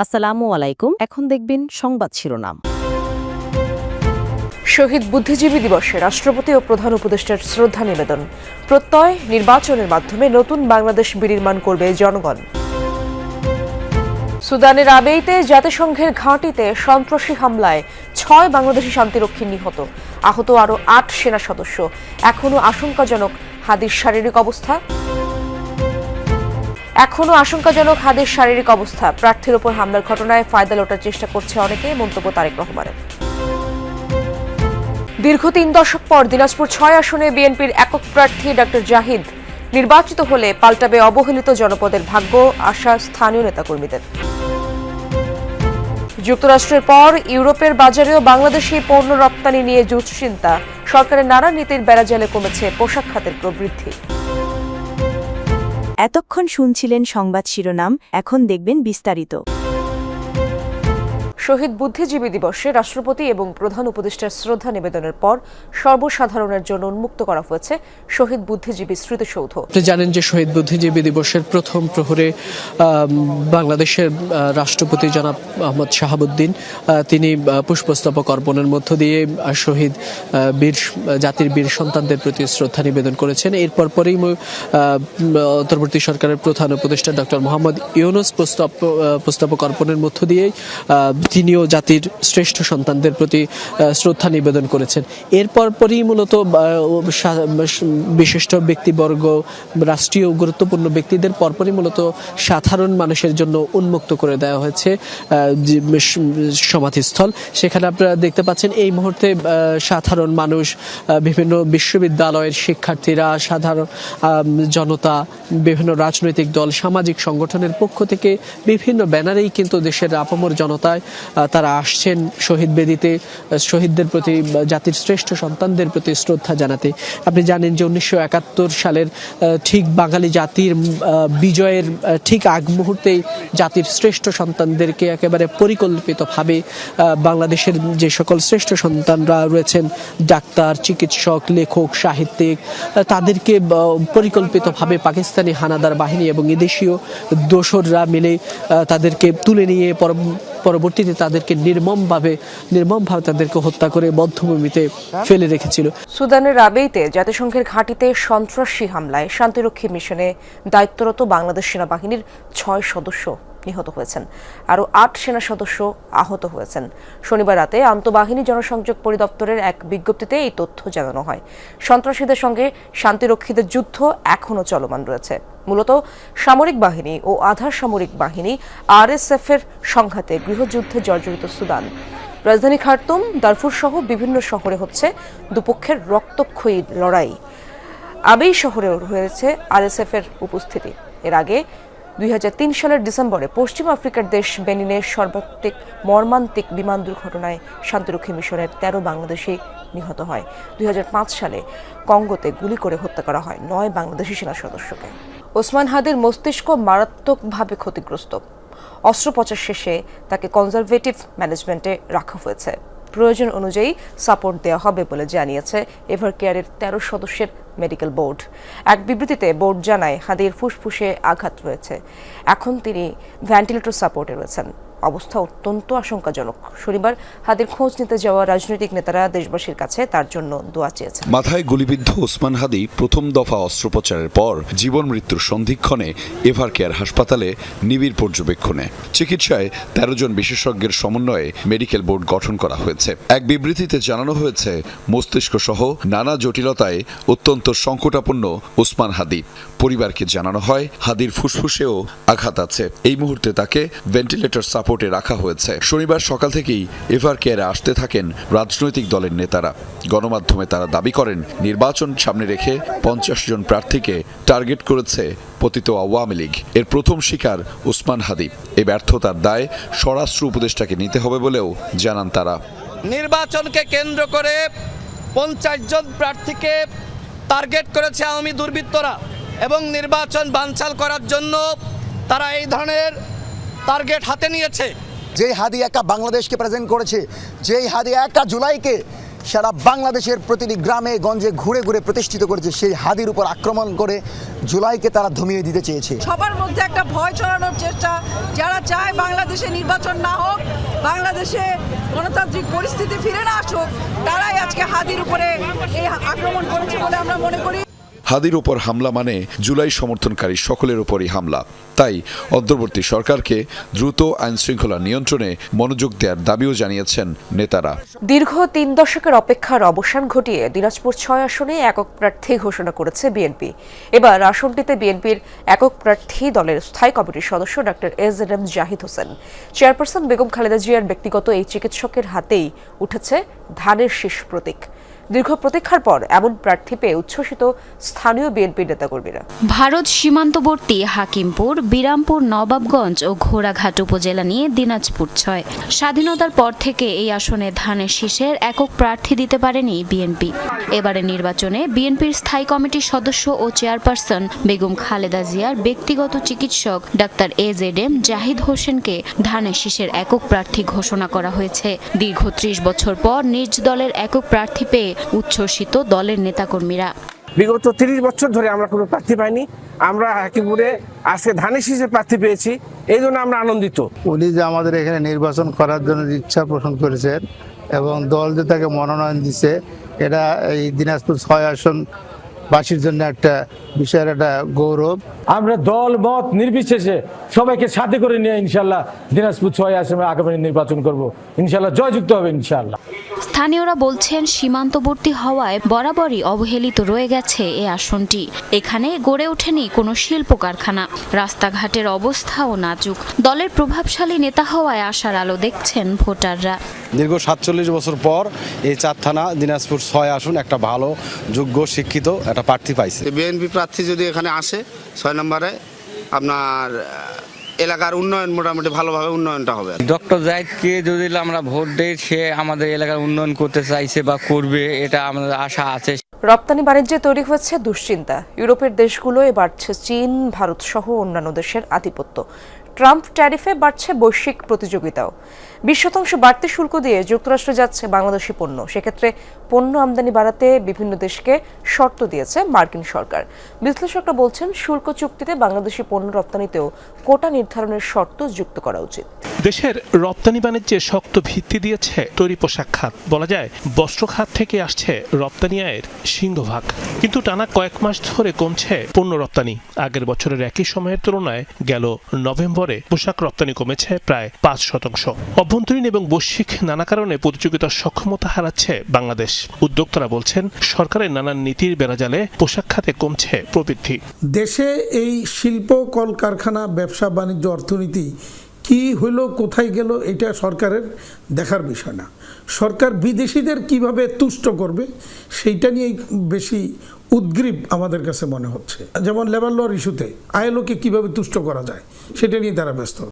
আসসালামু আলাইকুম। এখন দেখবেন সংবাদ শিরোনাম। শহীদ বুদ্ধিজীবী দিবসে রাষ্ট্রপতি ও প্রধান উপদেষ্টার শ্রদ্ধা নিবেদন। প্রত্যয় নির্বাচনের মাধ্যমে নতুন বাংলাদেশ বিনির্মাণ করবে জনগণ। সুদানের আবেইতে জাতিসংঘের ঘাঁটিতে সন্ত্রাসী হামলায় ছয় বাংলাদেশি শান্তিরক্ষী নিহত। আহত আরও আট সেনা সদস্য। এখনও আশঙ্কাজনক হাদির শারীরিক অবস্থা। এখনও আশঙ্কাজনক হাদির শারীরিক অবস্থা। প্রার্থীর ওপর হামলার ঘটনায় ফায়দা লোটার চেষ্টা করছে অনেকে মন্তব্য তারেক রহমানের। দীর্ঘ তিন দশক পর দিনাজপুর ছয় আসনে বিএনপির একক প্রার্থী ডক্টর জাহিদ নির্বাচিত হলে পাল্টাবে অবহেলিত জনপদের ভাগ্য, আশা স্থানীয় নেতাকর্মীদের। যুক্তরাষ্ট্রের পর ইউরোপের বাজারেও বাংলাদেশি পণ্য রপ্তানি নিয়ে জুট চিন্তা সরকারের নানা নীতির বেড়াজালে কমেছে পোশাক খাতের প্রবৃদ্ধি। এতক্ষণ শুনছিলেন সংবাদ শিরোনাম এখন দেখবেন বিস্তারিত। শহীদ বুদ্ধিজীবী দিবসে রাষ্ট্রপতি এবং প্রধান উপদেষ্টার শ্রদ্ধা নিবেদনের পর সর্বসাধারণের জন্য উন্মুক্ত করা হয়েছে শহীদ বুদ্ধিজীবী স্মৃতিসৌধ। আপনি জানেন যে শহীদ বুদ্ধিজীবী দিবসের প্রথম প্রহরে বাংলাদেশের রাষ্ট্রপতি জনাব আহমদ শাহাবুদ্দিন তিনি পুষ্পস্তবক অর্পণের মধ্য দিয়ে শহীদ বীর জাতির বীর সন্তানদের প্রতি শ্রদ্ধা নিবেদন করেছেন। এরপর পরেই অন্তর্বর্তী সরকারের প্রধান উপদেষ্টা ডক্টর মোহাম্মদ ইউনুস আহ, পুস্তবক অর্পণের মধ্য দিয়ে তিনিও জাতির শ্রেষ্ঠ সন্তানদের প্রতি শ্রদ্ধা নিবেদন করেছেন। এরপর পরই মূলত বিশিষ্ট ব্যক্তিবর্গ, রাষ্ট্রীয় গুরুত্বপূর্ণ ব্যক্তিদের পরপরই মূলত সাধারণ মানুষের জন্য উন্মুক্ত করে দেওয়া হয়েছে সমাধিস্থল। সেখানে আপনারা দেখতে পাচ্ছেন, এই মুহূর্তে সাধারণ মানুষ বিভিন্ন বিশ্ববিদ্যালয়ের শিক্ষার্থীরা, সাধারণ জনতা, বিভিন্ন রাজনৈতিক দল, সামাজিক সংগঠনের পক্ষ থেকে বিভিন্ন ব্যানারেই কিন্তু দেশের আপামর জনতায় তারা আসছেন শহীদ বেদিতে শহীদদের প্রতি জাতির শ্রেষ্ঠ সন্তানদের প্রতি শ্রদ্ধা জানাতে। আপনি জানেন যে উনিশশো একাত্তর সালের ঠিক বাঙালি জাতির বিজয়ের ঠিক আগ মুহূর্তেই জাতির শ্রেষ্ঠ সন্তানদেরকে একেবারে পরিকল্পিতভাবে বাংলাদেশের যে সকল শ্রেষ্ঠ সন্তানরা রয়েছেন, ডাক্তার, চিকিৎসক, লেখক, সাহিত্যিক তাদেরকে পরিকল্পিতভাবে পাকিস্তানি হানাদার বাহিনী এবং এদেশীয় দোসররা মিলে তাদেরকে তুলে নিয়ে পর- পরবর্তীতে তাদেরকে নির্মমভাবে নির্মমভাবে তাদেরকে হত্যা করে বদ্ধভূমিতে ফেলে রেখেছিল। সুদানের রাবেইতে জাতিসংঘের ঘাঁটিতে সন্ত্রাসী হামলায় শান্তিরক্ষী মিশনে দায়িত্বরত বাংলাদেশ সেনাবাহিনীর ছয় সদস্য নিহত হয়েছেন। আরও আট সেনা সদস্য আহত হয়েছেন। শনিবার রাতে আন্তঃবাহিনী জনসংযোগ পরিদপ্তরের এক বিজ্ঞপ্তিতে এই তথ্য জানানো হয়। সন্ত্রাসীদের সঙ্গে শান্তিরক্ষীদের যুদ্ধ এখনও চলমান রয়েছে। মূলত সামরিক বাহিনী ও আধা সামরিক বাহিনী আরএসএফ এর সংঘাতে গৃহযুদ্ধে জর্জরিত সুদান। রাজধানী খার্তুম, দারফুর সহ বিভিন্ন শহরে হচ্ছে দুপক্ষের রক্তক্ষয়ী লড়াই। আবেই শহরেও রয়েছে আরএসএফ এর উপস্থিতি। এর আগে দুই সালের ডিসেম্বরে পশ্চিম আফ্রিকার দেশ বেনিনের সর্বাধিক মর্মান্তিক বিমান দুর্ঘটনায় শান্তিরক্ষী মিশনের তেরো বাংলাদেশি নিহত হয়। দুই হাজার পাঁচ সালে কঙ্গোতে গুলি করে হত্যা করা হয় নয় বাংলাদেশি সেনা সদস্যকে। ওসমান হাদির মস্তিষ্ক মারাত্মকভাবে ক্ষতিগ্রস্ত। অস্ত্রোপচার শেষে তাকে কনজারভেটিভ ম্যানেজমেন্টে রাখা হয়েছে। প্রয়োজন অনুযায়ী সাপোর্ট দেওয়া হবে বলে জানিয়েছে এভার কেয়ারের তেরো সদস্যের মেডিকেল বোর্ড। এক বিবৃতিতে বোর্ড জানায় হাদির ফুসফুসে আঘাত রয়েছে। এখন তিনি ভেন্টিলেটর সাপোর্টে রয়েছেন। অবস্থা অত্যন্ত আশঙ্কাজনক। শনিবার হাদির খোঁজ নিতে যাওয়া রাজনৈতিক নেতারা দেশবাসীর কাছে তার জন্য দোয়া চেয়েছেন। মাথায় গুলিবিদ্ধ ওসমান হাদি প্রথম দফা অস্ত্রোপচারের পর জীবন মৃত্যুর সন্ধিক্ষণে এভার কেয়ার হাসপাতালে নিবিড় পর্যবেক্ষণে। চিকিৎসায় তেরো জন বিশেষজ্ঞের সমন্বয়ে মেডিকেল বোর্ড গঠন করা হয়েছে। এক বিবৃতিতে জানানো হয়েছে মস্তিষ্ক সহ নানা জটিলতায় অত্যন্ত সংকটাপন্ন ওসমান হাদি। পরিবারকে জানানো হয়, হাদির ফুসফুসেও আঘাত আছে। এই মুহূর্তে তাকে ভেন্টিলেটর সাপোর্টে রাখা হয়েছে। শনিবার সকাল থেকেই এভার কেয়ারে আসতে থাকেন রাজনৈতিক দলের নেতারা। গণমাধ্যমে তারা দাবি করেন, নির্বাচন সামনে রেখে পঞ্চাশ জন প্রার্থীকে টার্গেট করেছে পতিত আওয়ামী লীগ। এর প্রথম শিকার উসমান হাদি। এ ব্যর্থতার দায় স্বরাষ্ট্র উপদেষ্টাকে নিতে হবে বলেও জানান তারা। নির্বাচনকে কেন্দ্র করে পঞ্চাশ জন প্রার্থীকে টার্গেট করেছে আওয়ামী দুর্বৃত্তরা। এবং নির্বাচন বানচাল করার জন্য তারা এই ধরনের টার্গেট হাতে নিয়েছে। যেই হাদি একা বাংলাদেশকে প্রেজেন্ট করেছে যেই হাদি একা জুলাইকে সারা বাংলাদেশের প্রতিটি গ্রামে গঞ্জে ঘুরে ঘুরে প্রতিষ্ঠিত করেছে সেই হাদির উপর আক্রমণ করে জুলাইকে তারা ধমিয়ে দিতে চেয়েছে। সবার মধ্যে একটা ভয় ছড়ানোর চেষ্টা যারা চায় বাংলাদেশে নির্বাচন না হোক বাংলাদেশে গণতান্ত্রিক পরিস্থিতি ফিরে না আসুক তারাই আজকে হাদির উপরে এই আক্রমণ করেছে বলে আমরা মনে করি। হাদির ওপর হামলা মানে জুলাই সমর্থনকারী সকলের ওপরই হামলা। তাই অন্তর্বর্তী সরকারকে দ্রুত আইন শৃঙ্খলা নিয়ন্ত্রণে মনোযোগ দেওয়ার দাবিও জানিয়েছেন নেতারা। দীর্ঘ তিন দশকের অপেক্ষার অবসান ঘটিয়ে দিনাজপুর ছয় আসনে একক প্রার্থী ঘোষণা করেছে বিএনপি। এবার আসনটিতে বিএনপির একক প্রার্থী দলের স্থায়ী কমিটির সদস্য doctor A Z M Zahid Hossain. Chairperson Begum Khaleda জিয়ার ব্যক্তিগত এই চিকিৎসকের হাতেই উঠেছে ধানের শীষ প্রতীক। দীর্ঘ প্রতীক্ষার পর এমন প্রার্থী পেয়ে উচ্ছ্বসিত স্থানীয় বিএনপি নেতাকর্মীরা। ভারত সীমান্তবর্তী হাকিমপুর, বিরামপুর, নবাবগঞ্জ ও ঘোড়াঘাট উপজেলা নিয়ে দিনাজপুর ছয়। স্বাধীনতার পর থেকে এই আসনে ধানের শীষের একক প্রার্থী দিতে পারেনি বিএনপি। এবারে নির্বাচনে বিএনপির স্থায়ী কমিটির সদস্য ও চেয়ারপারসন বেগম খালেদা জিয়ার ব্যক্তিগত চিকিৎসক doctor A Z M Zahid হোসেনকে ধানের শীষের একক প্রার্থী ঘোষণা করা হয়েছে। দীর্ঘ ত্রিশ বছর পর নিজ দলের একক প্রার্থী পেয়ে উচ্ছ্বসিত দলের নেতাকর্মীরা। বিগত তিরিশ বছর ধরে আমরা কোনো প্রার্থী পাইনি। আমরা হাকিমপুরে আজকে ধানের শীষে প্রার্থী পেয়েছি। এই জন্য আমরা আনন্দিত। উনি যে আমাদের এখানে নির্বাচন করার জন্য ইচ্ছা পোষণ করেছেন এবং দল যে তাকে মনোনয়ন দিছে এটা এই দিনাজপুর ছয় আসন বাসীর জন্য একটা বিষয়ের একটা গৌরব। আমরা দল মত নির্বিশেষে সবাইকে সাথে করে নিয়ে ইনশাল্লাহ দিনাজপুর ছয় আসনে আগামী নির্বাচন করব। ইনশাল্লাহ জয়যুক্ত হবে ইনশাল্লাহ। স্থানীয়রা বলছেন সীমান্তবর্তী হওয়ায় বরাবরই অবহেলিত রয়ে গেছে এ আসনটি। এখানে গড়ে ওঠেনি কোনো শিল্প কারখানা রাস্তাঘাটের অবস্থাও নাজুক। দলের প্রভাবশালী নেতা হওয়ায় আশার আলো দেখছেন ভোটাররা। দীর্ঘ সাতচল্লিশ বছর পর এই চার থানা দিনাজপুর ছয় আসন একটা ভালো যোগ্য শিক্ষিত একটা প্রার্থী পাইছে। বিএনপি প্রার্থী যদি এখানে আসে ছয় নম্বরে আপনার এলাকার উন্নয়ন মোটামুটি ভালোভাবে উন্নয়নটা হবে। ডক্টর জাহিদকে যদি আমরা ভোট দেই সে আমাদের এলাকার উন্নয়ন করতে চাইছে বা করবে এটা আমাদের আশা আছে। রপ্তানি বাণিজ্যে তৈরি হয়েছে দুশ্চিন্তা। ইউরোপের দেশগুলোয় বাড়ছে চীন ভারত সহ অন্যান্য দেশের আধিপত্য। ট্রাম্প ট্যারিফে বাড়ছে বৈশ্বিক প্রতিযোগিতাও। বিশ শতাংশ বাড়তি শুল্ক দিয়ে যুক্তরাষ্ট্রে যাচ্ছে বাংলাদেশি পণ্য। সেক্ষেত্রে পণ্য আমদানি বাড়াতে বিভিন্ন দেশকে শর্ত দিয়েছে মার্কিন সরকার। বিশ্লেষকরা বলছেন, শুল্ক চুক্তিতে বাংলাদেশি পণ্য রপ্তানিতেও কোটা নির্ধারণের শর্ত যুক্ত করা উচিত। দেশের রপ্তানি বাণিজ্যে শক্ত ভিত্তি দিয়েছে তৈরি পোশাক খাত। বলা যায়, বস্ত্র খাত থেকে আসছে রপ্তানি আয়ের সিংহভাগ। কিন্তু টানা কয়েক মাস ধরে কমছে পণ্য রপ্তানি। আগের বছরের একই সময়ের তুলনায় গেল নভেম্বরে পোশাক রপ্তানি কমেছে প্রায় পাঁচ শতাংশ। অভ্যন্তরীণ এবং বৈশ্বিক নানা কারণে প্রতিযোগিতার সক্ষমতা হারাচ্ছে বাংলাদেশ। উদ্যোক্তারা বলছেন, সরকারের নানান নীতির বেড়াজালে পোশাক খাতে কমছে প্রবৃদ্ধি। দেশে এই শিল্প, কলকারখানা, ব্যবসা, বাণিজ্য, অর্থনীতি কি হলো, কোথায় গেল, এটা সরকারের দেখার বিষয় না। সরকার বিদেশিদের কীভাবে তুষ্ট করবে, সেইটা নিয়েই বেশি উদ্গ্রীব আমাদের কাছে মনে হচ্ছে। যেমন লেবার লর ইস্যুতে আইএলওকে কীভাবে তুষ্ট করা যায়, সেটা নিয়ে তারা ব্যস্ত।